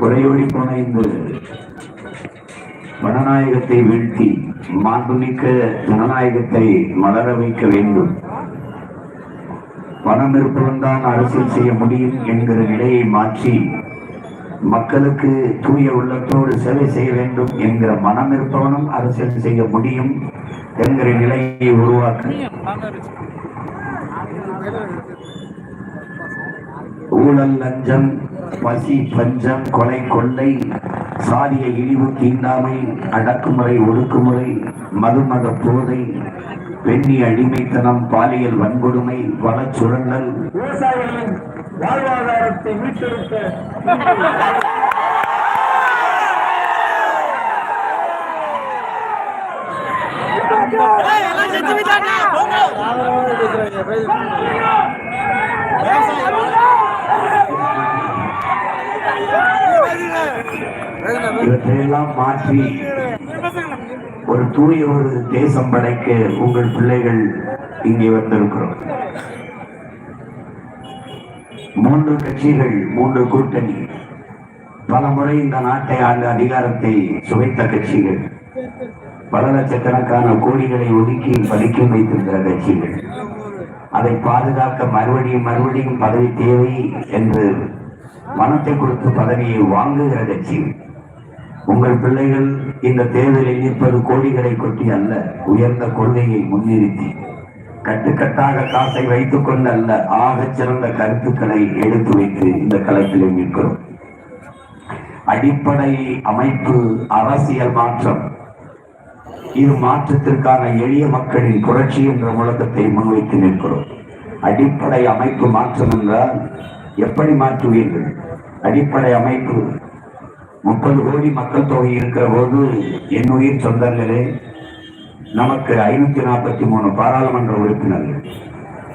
குறையோடி போன இந்த ஜனநாயகத்தை வீழ்த்தி மாண்புமிக்க ஜனநாயகத்தை மலர வைக்க வேண்டும். பணம் இருப்பவன்தான் அரசியல் செய்ய முடியும் என்கிற நிலையை மாற்றி மக்களுக்கு தூய உள்ளத்தோடு சேவை செய்ய வேண்டும் என்கிற மனம் இருப்பவனும் அரசியல் செய்ய முடியும் என்கிற நிலையை உருவாக்க. ஊழல் லஞ்சம் பசி பஞ்சம் கொலை கொள்ளை சாதிய இழிவு தீண்டாமை அடக்குமுறை ஒடுக்குமுறை மதுமத போதை பெண்ணி அடிமைத்தனம் பாலியல் வன்கொடுமை வளச்சுழல் விவசாயிகளின் வாழ்வாதாரத்தை மீட்டெடுக்க இவற்றையெல்லாம் மாற்றி ஒரு தூய ஒரு தேசம் படைக்க உங்கள் பிள்ளைகள் இங்கே வந்திருக்கிறோம். மூன்று கட்சிகள் மூன்று கூட்டணி. பல முறை இந்த நாட்டை ஆண்டு அதிகாரத்தை சுவைத்த கட்சிகள். பல லட்சக்கணக்கான கோடிகளை ஒதுக்கி பதுக்கி வைத்திருக்கிற கட்சிகள். அதை பாதுகாக்க மறுபடியும் மறுபடியும் பதவி தேவை என்று மனத்தை கொடுத்து பதவியை வாங்குகிற கட்சிகள். உங்கள் பிள்ளைகள் இந்த தேர்தலில் நிற்பது கோடிகளை கொட்டி அல்ல உயர்ந்த கொள்கையை முன்னிறுத்தி. கட்டுக்கட்டாக காசை வைத்துக் கொண்டு அல்ல ஆகச் சிறந்த கருத்துக்களை எடுத்து வைத்து இந்த களத்திலே நிற்கிறோம். அடிப்படை அமைப்பு அரசியல் மாற்றம். இது மாற்றத்திற்கான எளிய மக்களின் புரட்சி என்ற முழக்கத்தை முன்வைத்து நிற்கிறோம். அடிப்படை அமைப்பு மாற்றம் என்றால் எப்படி மாற்றுவீர்கள்? அடிப்படை அமைப்பு முப்பது கோடி மக்கள் தொகை இருக்கிற போது என் உயிர் சொந்தங்களே நமக்கு ஐநூத்தி நாற்பத்தி மூணு பாராளுமன்ற உறுப்பினர்கள்.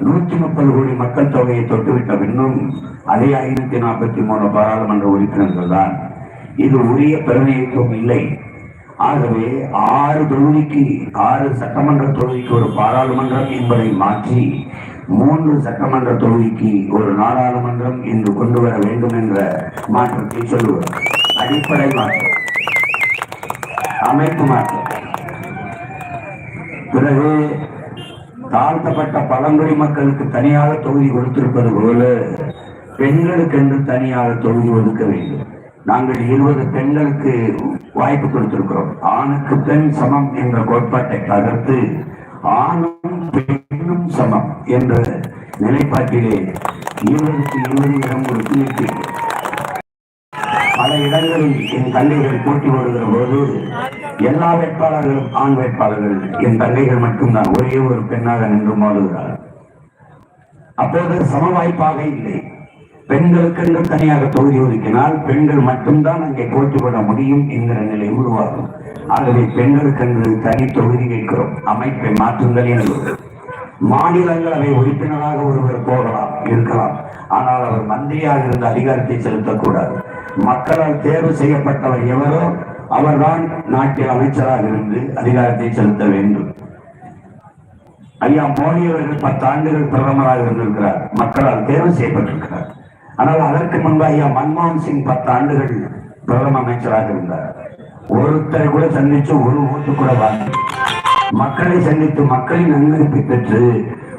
நூற்றி முப்பது கோடி மக்கள் தொகையை தொட்டுவிட்ட பின்னும் அதே ஐநூத்தி நாற்பத்தி மூணு பாராளுமன்ற உறுப்பினர்கள் தான். இது உரிய பிரதிநிதித்துவம் இல்லை. ஆகவே ஆறு தொகுதிக்கு ஆறு சட்டமன்ற தொகுதிக்கு ஒரு பாராளுமன்றம் என்பதை மாற்றி மூன்று சட்டமன்ற தொகுதிக்கு ஒரு நாடாளுமன்றம் என்று கொண்டு வர வேண்டும் என்ற மாற்றத்தை சொல்லுவது அடிப்படை மாற்றம் அமைப்பு மாற்றம் பிறகு தாழ்த்தப்பட்ட பழங்குடி மக்களுக்கு தனியாக தொகுதி கொடுத்திருப்பது போல பெண்களுக்கு என்று தனியாக தொகுதி ஒதுக்க வேண்டும். நாங்கள் இருபது பெண்களுக்கு வாய்ப்பு கொடுத்திருக்கிறோம். ஆணுக்கு பெண் சமம் என்ற கோட்பாட்டை தகர்த்து ஆணும் பெண்ணும் சமம் என்ற நிலைப்பாட்டிலே இருபதுக்கு இருபது இடம் கொடுத்து பல இடங்களில் என் தங்கைகள் போட்டி வருகிற போது எல்லா வேட்பாளர்களும் ஆண் வேட்பாளர்கள். என் தங்கைகள் மட்டும்தான். ஒரே ஒரு பெண்ணாக நின்று மாறுகிறார் அப்போது சம வாய்ப்பாக இல்லை பெண்களுக்கென்று தனியாக தொகுதி ஒதுக்கினால் பெண்கள் மட்டும்தான் அங்கே போட்டி போட முடியும் என்கிற நிலை உருவாகும். ஆகவே பெண்களுக்கென்று தனி தொகுதி கேட்கிறோம். அமைப்பை மாற்றுங்கள் என்று மாநிலங்களவை உறுப்பினராக ஒருவர் போகலாம் இருக்கலாம். ஆனால் அவர் மந்திரியாக இருந்த அதிகாரத்தை செலுத்தக்கூடாது. மக்களால் தேர்வு செய்யப்பட்டவர் எவரோ அவர்தான் நாட்டில் அமைச்சராக இருந்து அதிகாரத்தை செலுத்த வேண்டும். ஐயா மோடி அவர்கள் பத்து ஆண்டுகள் பிரதமராக இருந்திருக்கிறார். மக்களால் தேர்வு செய்யப்பட்டிருக்கிறார். ஆனால் அதற்கு முன்பு ஐயா மன்மோகன் சிங் பத்து ஆண்டுகள் பிரதம அமைச்சராக இருந்தார். ஒருத்தரை கூட சந்திச்சு ஒரு ஓட்டு கூட வாங்க. மக்களை சந்தித்து மக்களின் நன்மதிப்பை பெற்று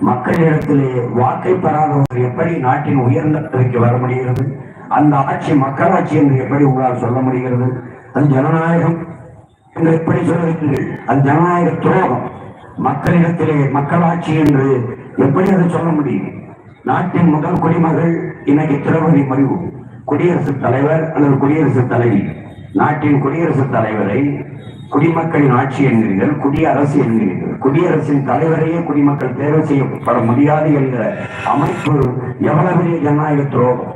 மக்களிடத்திலே வாக்கை பெறாதவர் எப்படி நாட்டின் உயர்ந்த வர முடிகிறது? அந்த ஆட்சி மக்களாட்சி என்று எப்படி உங்களால் சொல்ல முடிகிறது? அது ஜனநாயகம் என்று எப்படி சொல்லுகிறீர்கள் அது ஜனநாயக துரோகம். மக்களிடத்திலே மக்களாட்சி என்று எப்படி அதை சொல்ல முடியும்? நாட்டின் முதல் குடிமகள் இன்னைக்கு திரௌபதி மறிவு குடியரசுத் தலைவர் அல்லது குடியரசுத் தலைவி. நாட்டின் குடியரசுத் தலைவரை குடிமக்களின் ஆட்சி என்கிறீர்கள் குடியரசு என்கிறீர்கள். குடியரசின் தலைவரையே குடிமக்கள் தேர்வு செய்யப்பட முடியாது என்கிற அமைப்பு எவ்வளவு பெரிய ஜனநாயக துரோகம்?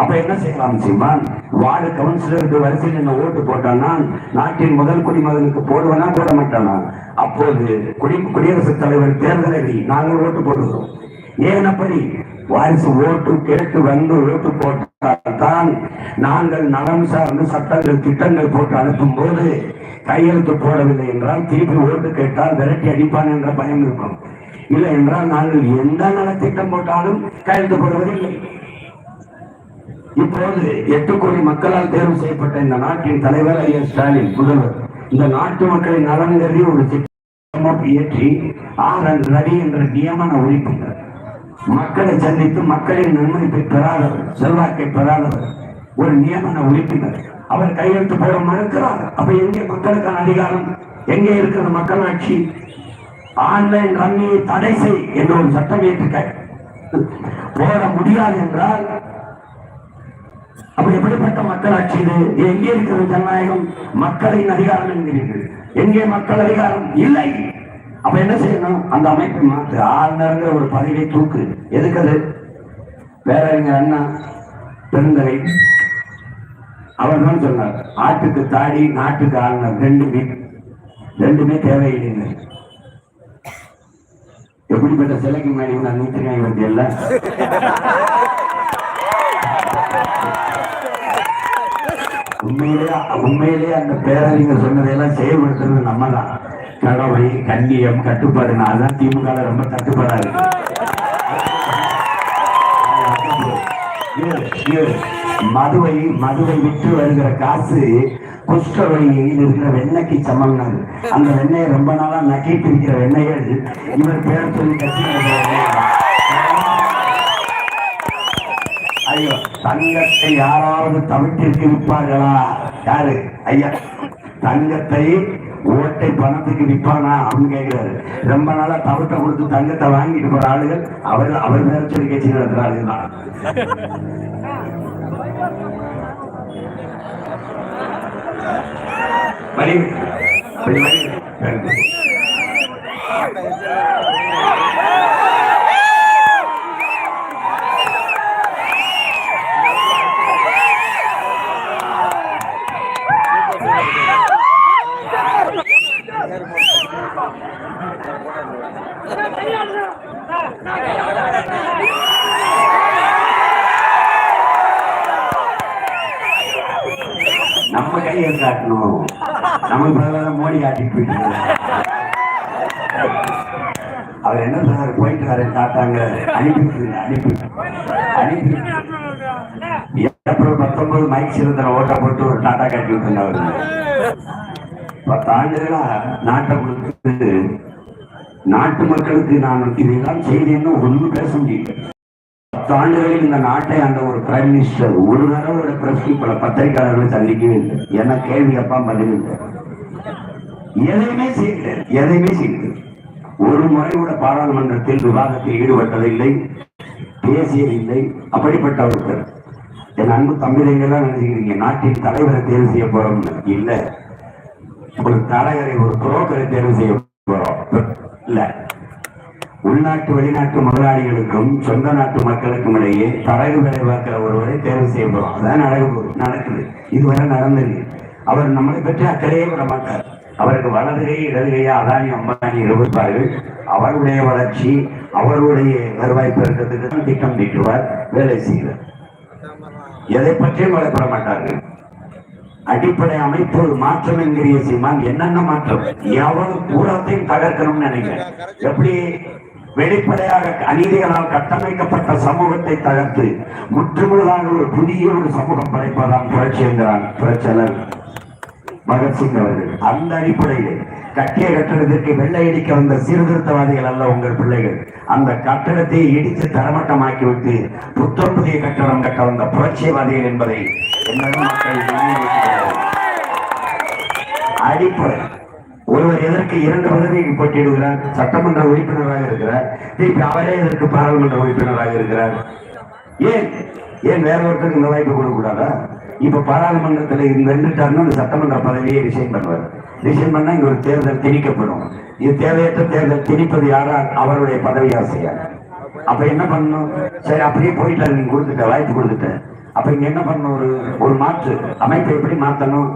அப்ப என்ன செய்யலாம் சீமான் வார்டு கவுன்சிலருக்கு வரிசையில் என்ன ஓட்டு போட்டானா நாட்டின் முதல் குடிமகனுக்கு போடுவனா போட மாட்டானா? அப்போது குடி குடியரசுத் தலைவர் தேர்தலை நாங்கள் ஓட்டு போடுகிறோம் ஏன் அப்படி? வாரிசு ஓட்டு கேட்டு வந்து ஓட்டு போட்டால்தான் நாங்கள் நலம் சார்ந்து சட்டங்கள் திட்டங்கள் போட்டு அனுப்பும் போது கையெழுத்து போடவில்லை என்றால் திருப்பி ஓட்டு கேட்டால் விரட்டி அடிப்பான் என்ற பயம் இருக்கும். இல்லை என்றால் நாங்கள் எந்த நலத்திட்டம் போட்டாலும் கையெழுத்து போடுவதில்லை. இப்போது எட்டு கோடி மக்களால் தேர்வு செய்யப்பட்ட இந்த நாட்டின் தலைவர் ஐயா ஸ்டாலின் முதல்வர். இந்த நாட்டு மக்களின் நலன் கருதி ஒரு திட்டம் இயற்றி ஆர். என். ரவி என்ற நியமன உறுப்பினர் மக்களை சந்தித்து மக்களின் நன்மதிப்பை பெறாதவர் செல்வாக்கை பெறாதவர் ஒரு நியமன உறுப்பினர் அவர் கையெழுத்து போட மறுக்கிறார். அப்ப எங்கே மக்களுக்கான அதிகாரம்? எங்கே இருக்கிறது மக்களாட்சி? ஆன்லைன் ரம்மியை தடை செய் என்று ஒரு சட்டம் ஏற்றுக்க போட முடியாது என்றால் அப்படி எப்படிப்பட்ட மக்களாட்சி இது? எங்கே இருக்கிறது ஜனநாயகம்? மக்களின் அதிகாரம் என்கிறீர்கள். எங்கே மக்கள் அதிகாரம்? இல்லை. அப்ப என்ன செய்யணும்? அந்த அமைப்பை மாற்று. ஆளுநருங்கிற ஒரு பதவியை தூக்கு. எதுக்கு அது? எங்க அண்ணா பெருந்தலை அவர் தான் சொன்னார் ஆட்டுக்கு தாடி நாட்டுக்கு ஆளுநர். ரெண்டுமே ரெண்டுமே தேவையில்லைங்க. எப்படிப்பட்ட சிலைக்கு மேலே நான் நூற்றி ஐம்பத்தி எல்லாம் உண்மையிலேயே உண்மையிலேயே அந்த பேரறிஞர் சொன்னதையெல்லாம் செயல்படுத்துறது நம்ம தான் கடவை கண்ணியம் கட்டுப்பாடு. நான் தான் திமுக ரொம்ப தட்டுப்பாடா இருக்கு மதுவை மதுவை விட்டு வருகிற காசு குஷ்டவழியில் இருக்கிற வெண்ணெய்க்கு சமம்னாரு. அந்த வெண்ணெயை ரொம்ப நாளா நக்கிட்டு இருக்கிற வெண்ணெயை இவர் பேர் சொல்லி கட்சி ஐயோ தங்கத்தை யாராவது தமிழ்த்திற்கு விற்பார்களா? யாரு? ஐயா. தங்கத்தை ஓட்டை பணத்துக்கு விற்பானா? அப்படின்னு கேட்கிறாரு. ரொம்ப நாளா தவிட்ட கொடுத்து தங்கத்தை வாங்கிட்டு போற ஆளுகள் அவர் அவர் மேல சொல்லி கட்சி நடத்துற ஆளுகள் தான் வரி. நம்ம கையை காட்டணும் நமக்கு பதிலாக மோடி காட்டிட்டு போயிட்டு அவர் என்ன சொன்னார்? போயிட்டு வரேன் காட்டாங்க அனுப்பி அனுப்பி அனுப்பி ஏப்ரல் பத்தொன்பது மைக் சிறந்த ஓட்ட போட்டு ஒரு டாட்டா காட்டி விட்டுருங்க அவரு. பத்து நாட்டை கொடுத்து நாட்டு மக்களுக்கு நான் இதையெல்லாம் செய்தேன்னு ஒன்றும் பேச முடியல. பத்தாண்டுகளில் இந்த நாட்டை அந்த ஒரு பிரைம் மினிஸ்டர் ஒரு தடவை ஒரு பிரஸ் பல பத்திரிகையாளர்களை சந்திக்கவே இல்லை. என்ன கேள்வி அப்பா பதில்? இல்லை எதையுமே செய்யல எதையுமே செய்யல ஒரு முறை கூட பாராளுமன்றத்தில் விவாதத்தில் ஈடுபட்டதில்லை பேசியதில்லை அப்படிப்பட்ட ஒருத்தர். என் அன்பு தம்பிதைங்கெல்லாம் நினைச்சுக்கிறீங்க நாட்டின் தலைவரை தேர்வு செய்ய போறோம். இல்ல. ஒரு தலைவரை ஒரு புரோக்கரை தேர்வு செய்ய போறோம். இல்ல. உள்நாட்டு வெளிநாட்டு முதலாளிகளுக்கும் சொந்த நாட்டு மக்களுக்கும் இடையே தரகு வேலை பார்க்கிற ஒருவரை தேர்வு செய்ய போறோம். அதான் நடக்குது. நடக்குது. இதுவரை நடந்தது. அவர் நம்மளை பற்றி அக்கறையே விட மாட்டார். அவருக்கு வலதுகை இடதுகையா அதானி அம்பானி இருப்பார்கள் அவருடைய வளர்ச்சி அவருடைய வருவாய் பெருக்கத்துக்கு தான் திட்டம் தீட்டுவார் வேலை செய்கிறார். எதை பற்றியும் கவலைப்பட மாட்டார்கள். அடிப்படை அமைப்பு மாற்றம் என்கிற சீமான் என்னென்ன மாற்றம்? எவ்வளவு பூரத்தையும் தகர்க்கணும்னு நினைக்கிறேன். எப்படி வெளிப்படையாக அநீதிகளால் கட்டமைக்கப்பட்ட சமூகத்தை தகர்த்து முற்றுமுழுதாக ஒரு புதிய ஒரு சமூகம் படைப்பதான் புரட்சி என்கிறான் புரட்சியாளர். பகத்சிங் அவர்கள் அந்த அடிப்படையில் கட்டிய கட்டடத்திற்கு வெள்ளை அடிக்க வந்த சீர்திருத்தவாதிகள் அல்ல உங்கள் பிள்ளைகள். அந்த கட்டடத்தை இடித்து தரமட்டமாக்கி விட்டு புத்தம் புதிய கட்டடம் கட்ட வந்த புரட்சிவாதிகள் என்பதை மக்கள் அடிப்படை. ஒருவர் எதற்கு இரண்டு பதவிக்கு போட்டியிடுகிறார்? சட்டமன்ற உறுப்பினராக இருக்கிறார். திருப்பி அவரே எதற்கு பாராளுமன்ற உறுப்பினராக இருக்கிறார்? ஏன்? ஏன் வேற ஒருத்தருக்கு இந்த வாய்ப்பு கொடுக்க கூடாதா இப்ப பாராளுமன்றத்தில் இருந்து வென்றுட்டாருன்னா அந்த சட்டமன்ற பதவியை ரிசைன் பண்ணுவார். ரிசைன் பண்ணா இங்க ஒரு தேர்தல் திணிக்கப்படும். இது தேவையற்ற தேர்தல் திணிப்பது யாரா? அவருடைய பதவி ஆசையா அப்ப என்ன பண்ணணும்? சரி அப்படியே போயிட்டாரு நீங்க கொடுத்துட்ட வாய்ப்பு கொடுத்துட்டேன் அப்ப இங்க என்ன பண்ணணும்? ஒரு ஒரு மாற்று. அமைப்பை எப்படி மாத்தணும்?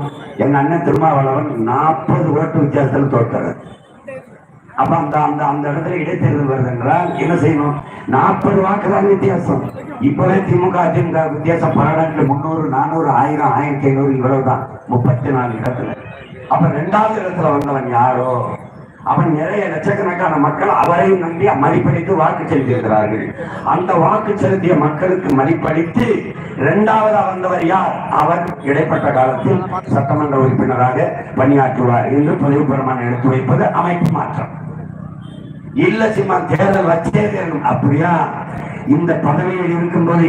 எங்க அண்ணன் திருமாவளவன் நாற்பது ஓட்டு வித்தியாசத்தில் தோற்றாரு அப்ப அந்த அந்த அந்த இடத்துல இடைத்தேர்தல் வருது என்றால் என்ன செய்யணும்? நாற்பது வாக்கு தான் வித்தியாசம். இப்பவே திமுக அதிமுக வித்தியாசம் பன்னெண்டு முன்னூறு நானூறு ஆயிரம் ஆயிரத்தி ஐநூறு இவ்வளவுதான். முப்பத்தி நாலு இடத்துல. அப்ப ரெண்டாவது இடத்துல வந்தவன் யாரோ? அவன் நிறைய லட்சக்கணக்கான மக்கள் அவரையும் நம்பி மதிப்பளித்து வாக்கு செலுத்தியிருக்கிறார்கள். அந்த வாக்கு செலுத்திய மக்களுக்கு மதிப்பளித்து இரண்டாவதா வந்தவர் யார்? அவர் இடைப்பட்ட காலத்தில் சட்டமன்ற உறுப்பினராக பணியாற்றுவார் என்று பதிவு பிரமாணம் எடுத்து வைப்பது அமைப்பு மாற்றம். இல்ல சிம்மா தேர்தல் வச்சே தேரணும் அப்படியா? இந்த பதவியில் இருக்கும்போது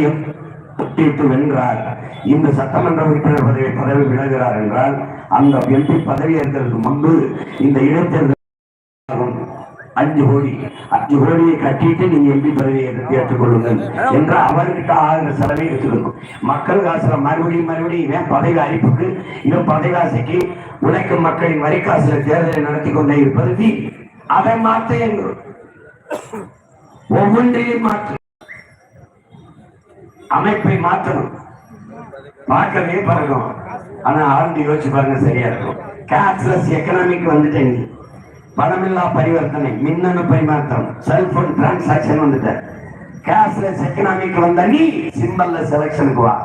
போட்டியிட்டு வென்றார். இந்த சட்டமன்ற உறுப்பினர் பதவி பதவி விலகிறார் என்றால் அந்த எம்பி பதவி ஏற்கிறதுக்கு முன்பு இந்த இடைத்தேர்தல் அஞ்சு கோடி அஞ்சு கோடியை கட்டிட்டு நீங்க எம்பி பதவியை ஏற்றுக்கொள்ளுங்கள் என்று அவர்கிட்ட ஆகிற செலவை எடுத்துக்கணும் மக்கள் காசுல மறுபடியும் மறுபடியும் ஏன் பதவி அளிப்புக்கு இன்னும் பதவி ஆசைக்கு உழைக்கும் மக்களின் வரி தேர்தலை நடத்தி கொண்டே இருப்பது அதை மாற்ற என்கிறோம் ஒவ்வொன்றையும் மாற்று அமைப்பை மாற்றணும் பார்க்கவே பழகும் ஆனா ஆழ்ந்து யோசிச்சு பாருங்க சரியா இருக்கும் கேஷ்லெஸ் எக்கனாமிக் வந்துட்டேன் நீ பணமில்லா பரிவர்த்தனை மின்னணு பரிமாற்றம் செல்போன் டிரான்சாக்சன் வந்துட்ட கேஷ்லெஸ் எக்கனாமிக் வந்த நீ சிம்பல்ல செலக்ஷனுக்கு வா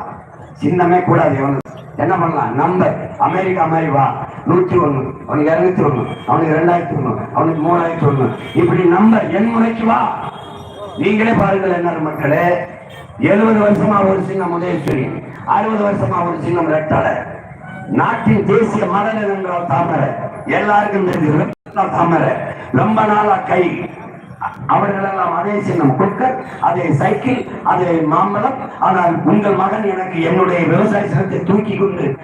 சின்னமே கூடாது எவனுக்கு என்ன பண்ணலாம் நம்பர் அமெரிக்கா மாதிரி வா நூத்தி ஒண்ணு. அவனுக்கு இருநூத்தி ஒண்ணு. அவனுக்கு ரெண்டாயிரத்தி ஒண்ணு. அவனுக்கு மூணாயிரத்தி ஒண்ணு. இப்படி நம்பர் என் முறைக்கு வா. நீங்களே பாருங்கள் என்ன மக்களே. எழுபது வருஷமா ஒரு சின்னம் உதயஸ்வரி அறுபது வருஷமா ஒரு சின்னம் ரெட்டாளர் நாட்டின் தேசிய மலர் என்றால் தாமரை. எல்லாருக்கும் தெரிஞ்சு தாமரை. ரொம்ப நாளா கை. அவர்களெல்லாம் அதே சின்னம் குக்கர் அதே சைக்கிள் அதே மாம்பழம். ஆனால் உங்கள் மகன் எனக்கு என்னுடைய விவசாய சினத்தை தூக்கி கொண்டு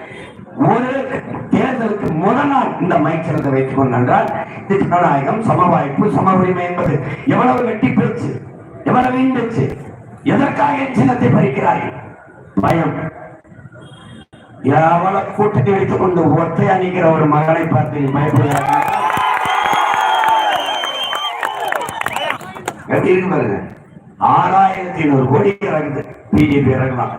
ஒரு தேர்தலுக்கு முரணால் நாள் இந்த மைக் சின்னத்தை வைத்துக் கொண்டால் இது ஜனநாயகம் சம வாய்ப்பு சம உரிமை என்பது எவ்வளவு வெட்டி பிரிச்சு எவ்வளவு வீண் எதற்காக சின்னத்தை பறிக்கிறார்கள்? பயம். எவ்வளவு கூட்டணி வைத்துக் கொண்டு ஒற்றையா அணிகிற ஒரு மகனை பார்த்து நீ பயப்படுகிறார்கள் பாருங்க. ஆறாயிரத்தி ஐநூறு கோடி இறங்குது. பிஜேபி இறங்கலாம்.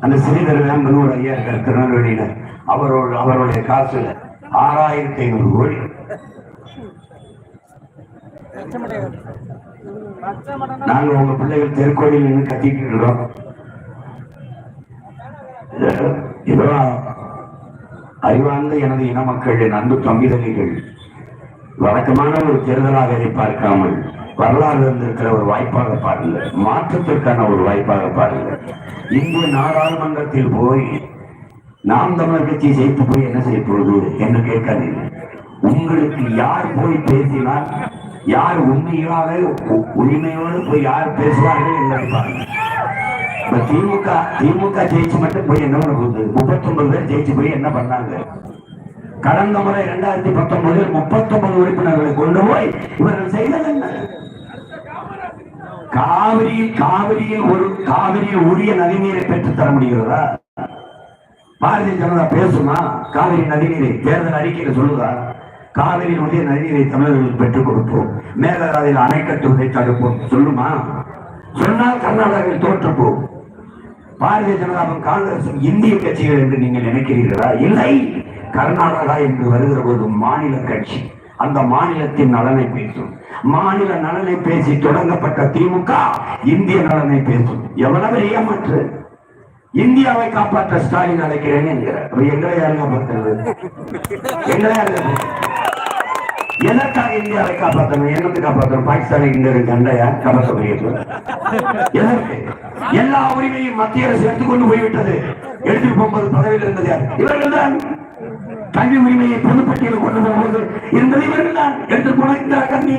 அந்த ஸ்ரீதர் வேம்பனூர் ஐயா இருக்கார் திருநெல்வேலியினர் அவரோட அவருடைய காசுல ஆறாயிரத்தி ஐநூறு கோடி. நாங்க உங்க பிள்ளைகள் தெருக்கோடியில் நின்று கத்திட்டு இருக்கிறோம் இதெல்லாம் அறிவார்ந்த எனது இன மக்களின் அன்பு தம்பிதலிகள் வழக்கமான ஒரு தேர்தலாக இதை பார்க்காமல் வரலாறு இருந்திருக்கிற ஒரு வாய்ப்பாக பாருங்கள். மாற்றத்திற்கான ஒரு வாய்ப்பாக பாருங்கள். இந்திய நாடாளுமன்றத்தில் போய் நாம் தமிழர் கட்சி ஜெயித்து போய் என்ன செய்ய போகுது என்று கேட்காதீர்கள். உங்களுக்கு யார் போய் பேசினால் யார் உண்மையாக உரிமையோடு போய் யார் பேசுவார்கள் என்பதை பாருங்க இப்ப திமுக திமுக ஜெயிச்சு மட்டும் போய் என்ன பண்ண போகுது முப்பத்தொன்பது பேர் ஜெயிச்சு போய் என்ன பண்ணாங்க? கடந்த முறை இரண்டாயிரத்தி பத்தொன்பதில் முப்பத்தொன்பது உறுப்பினர்களை கொண்டு போய் இவர்கள் செய்தது என்ன? காவிரியில் காவிரியில் ஒரு காவிரியில் உரிய நதிநீரை பெற்றுத்தர முடிகிறதா? பாரதிய ஜனதா பேசுமா? காவிரி நதிநீரை தேர்தல் அறிக்கையில் சொல்லுதா? காவிரியினுடைய நதிநீரை தமிழர்களுக்கு பெற்றுக் கொடுப்போம். மேகதாதையில் அணைக்கட்டுவதை தடுப்போம். சொல்லுமா? சொன்னால் கர்நாடகாவில் தோற்றுப்போம். பாரதிய ஜனதாவும் காங்கிரசும் இந்திய கட்சிகள் என்று நீங்கள் நினைக்கிறீர்களா? இல்லை. கர்நாடகா என்று வருகிற ஒரு மாநில கட்சி. அந்த மாநிலத்தின் நலனை பேசும். மாநில நலனை பேசி தொடங்கப்பட்ட திமுக இந்திய நலனை பேசும். எவ்வளவு ஏமாற்று. இந்தியாவை காப்பாற்ற ஸ்டாலின் அழைக்கிறேன் என்கிறார் எங்களை யாரு காப்பாற்றுறது எங்களை எதற்காக இந்தியாவை காப்பாற்றணும் என்னத்தை காப்பாற்றணும் பாகிஸ்தானை இந்த இருக்கு காப்பாற்ற முடியாது எதற்கு? எல்லா உரிமையும் மத்திய அரசு எடுத்துக்கொண்டு போய்விட்டது. எடுத்துட்டு போகும்போது பதவியில் இருந்தது யார்? இவர்கள் தான். கல்வி உரிமையை பொதுப்பட்டியல் கொண்டு போகும்போது இருந்தது இவர்கள் தான். எடுத்து போன இந்த கல்வி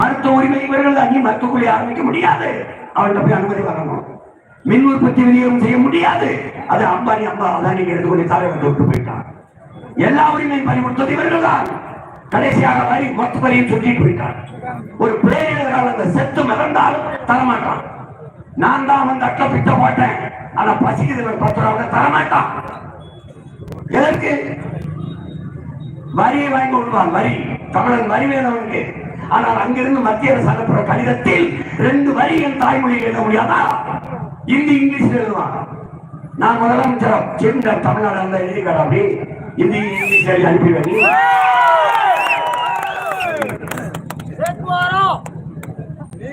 மருத்துவ உரிமை இவர்கள் தான். நீ மருத்துவக்குள்ளே ஆரம்பிக்க முடியாது? அவர்கிட்ட போய் அனுமதி வரணும் மின் உற்பத்தி விநியோகம் செய்ய முடியாது. அது அம்பானி அம்பா அதானி எடுத்துக்கொண்டு தலைவர் விட்டு போயிட்டான் எல்லா உரிமையும் பறிமுடுத்தது இவர்கள் தான் கடைசியாக வரி மொத்த வரியும் சொல்லிட்டு போயிட்டான் ஒரு பேரிடரால் அந்த செத்து மிதந்தால் தரமாட்டான். நான் தான் வந்து அட்டை பிட்ட போட்டேன். ஆனா பசிக்குது பத்து ரூபா தரமாட்டான். எதற்கு? வரியை வாங்கி விடுவான் வரி. தமிழன் வரி வேணவனுக்கு ஆனால் அங்கிருந்து மத்திய அரசு அனுப்புற கடிதத்தில் ரெண்டு வரி என் தாய்மொழியில் எழுத முடியாதா? இந்தி இங்கிலீஷ்ல எழுதுவான் நான் முதலமைச்சர் சென்ற தமிழ்நாடு அந்த எழுதிக்கார அப்படி. இந்தி இங்கிலீஷ் எழுதி அனுப்பிடுவேன்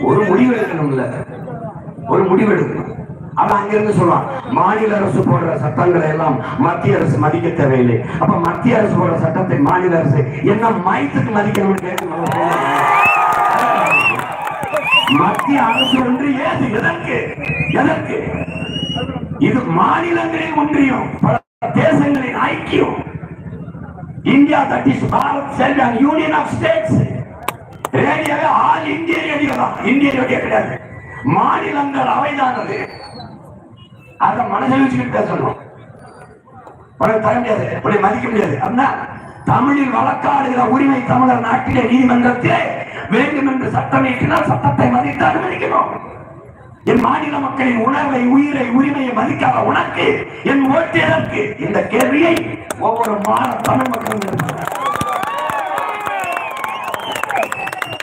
ஒரு முடிவு எடுக்கணும்ல. ஒரு முடிவு எடுக்கணும். அவன் அங்கிருந்து சொல்லுவான் மாநில அரசு போடுற சட்டங்களை எல்லாம் மத்திய அரசு மதிக்க தேவையில்லை. அப்ப மத்திய அரசு போடுற சட்டத்தை மாநில அரசு என்ன மயத்துக்கு மதிக்கணும்னு கேட்கணும் மத்திய அரசு ஒன்று ஏது? எதற்கு? எதற்கு? இது மாநிலங்களின் ஒன்றியம் பல தேசங்களின் ஐக்கியம். India that is Bharat shall be union of states. ரேடியோவே all India radio தான். இந்திய ரேடியோ கிடையாது. மாநிலங்கள் அவைதானது? அது அதை மனசில் வச்சுக்கிட்டு பேசணும் உனக்கு தர முடியாது. உன்னை மதிக்க முடியாது. அப்படின்னா தமிழில் வழக்காடுகிற உரிமை தமிழர் நாட்டிலே நீதிமன்றத்திலே வேண்டும் என்று சட்டம் இயக்கினால் சட்டத்தை மதித்து அனுமதிக்கணும். என் மாநில மக்களின் உணர்வை உயிரை உரிமையை மதிக்காத உனக்கு என் ஓட்டு எதற்கு இந்த கேள்வியை ஒவ்வொரு மாற தமிழ் மக்களும்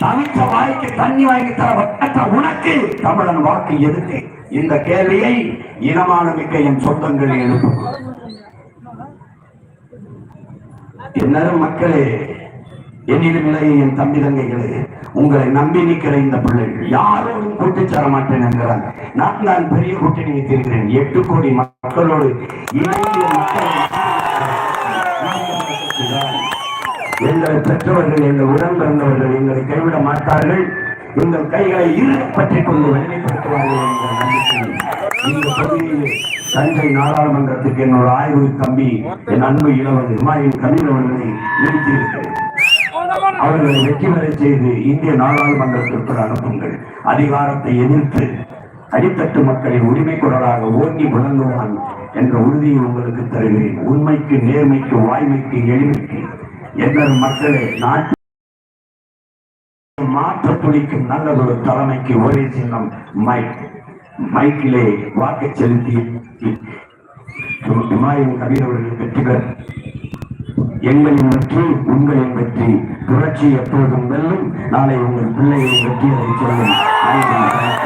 தவித்த வாய்க்கு தண்ணி வாங்கி தர வட்ட உனக்கு தமிழன் வாக்கு எதுக்கு? இந்த கேள்வியை இனமான மிக்க என் சொந்தங்கள் எழுப்பும் என்னரும் மக்களே என்னிடம் இளைய என் தம்பி தங்கைகளே உங்களை நம்பி நிற்கிற இந்த பிள்ளைகள் யாரோடும் கூட்டி தர மாட்டேன் என்கிறாங்க. நான் நான் பெரிய கூட்டணி வைத்திருக்கிறேன். எட்டு கோடி மக்களோடு இணைந்து எங்களை பெற்றவர்கள் எங்கள் உடன் பிறந்தவர்கள் எங்களை கைவிட மாட்டார்கள். உங்கள் கைகளை இறுகப் கொண்டு வலிமைப்படுத்துவார்கள் என்ற நம்பிக்கை. இந்த தஞ்சை நாடாளுமன்றத்துக்கு என்னோட ஆய்வு தம்பி என் அன்பு இளவன் இமாயின் கபில் அவர்களை நிறுத்தியிருக்கிறேன். அவர்களை வெற்றி பெற செய்து இந்திய நாடாளுமன்றத்திற்கு அனுப்புங்கள். அதிகாரத்தை எதிர்த்து அடித்தட்டு மக்களின் உரிமை குரலாக ஓங்கி விளங்குவான் என்ற உறுதியை உங்களுக்கு தருகிறேன். உண்மைக்கு நேர்மைக்கு வாய்மைக்கு எளிமைக்கு. எங்கள் மக்களே நாட்டு மாற்ற துடிக்கும் ஒரு தலைமைக்கு ஒரே சின்னம் மைக் மைக்கிலே வாக்கு செலுத்தி இமாயின் கபீர் அவர்கள் வெற்றி பெற எங்களின் வெற்றி உங்களின் வெற்றி. புரட்சி எப்போதும் வெல்லும். நாளை உங்கள் பிள்ளையை வெற்றி அதை சொல்லும்